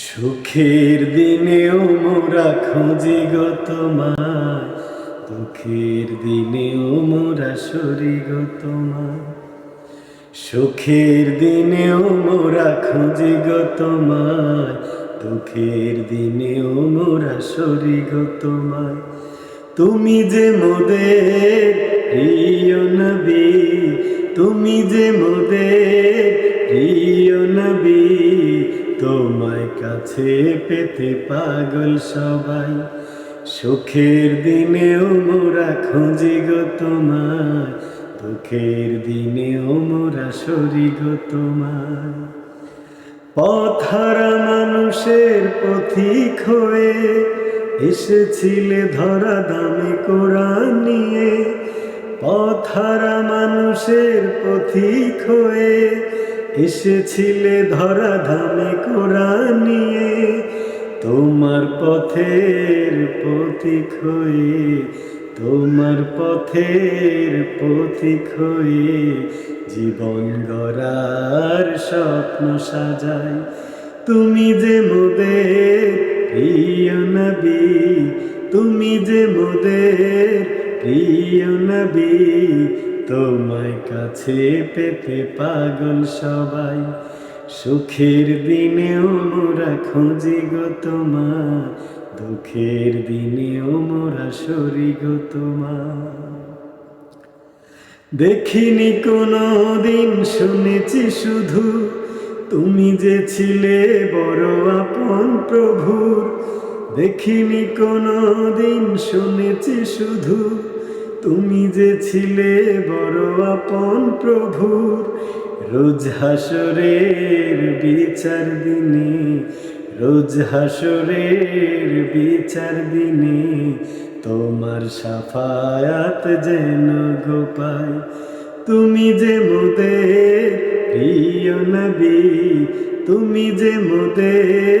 সুখের দিনেও মোরা খুঁজি গো তোমায়। দুঃখের দিনেও মোরা সরি গো তোমায়। সুখের দিনেও মোরা খুঁজি গো তোমায়। দুঃখের দিনেও মোরা সরি গো তোমায়। তুমি যে মোদের প্রিয় নবী, তুমি যে মোদের প্রিয় নবী তোমায় কাছে পেতে পাগল সবাই। সুখের দিনেও মোরা খুঁজি গো তোমায়। দুঃখের দিনেও মোরা সরি গো তোমায়। পথহারা মানুষের পথিক হয়ে এসেছিলে ধরা দামি কোরআন নিয়ে। পথারা মানুষের পথিক হয়ে এসেছিলে ধরা ধামে নিয়ে, তোমার পথের পথিক হয়ে, তোমার পথের পথিক হয়ে জীবন গড়ার স্বপ্ন সাজাই। তুমি যে মোদের প্রিয় নবী, তুমি যে মোদের প্রিয় নবী তোমায় কাছে পেতে পাগল সবাই। সুখের দিনেও মোরা খুঁজি গো তোমার দুঃখের দিনেও মোরা সরি গো তোমার দেখিনি কোনো দিন শুনেছি শুধু, তুমি যে ছিলে বড় আপন প্রভুর। দেখিনি কোনো দিন শুনেছি শুধু তুমি যে ছিলে বড় আপন প্রভুর রোজ হাসরের বিচার দিনে, রোজ হাসরের বিচার দিনে তোমার সাফায়াত যেন গোপাই তুমি যে মোদের প্রিয় নবী, তুমি যে মোদের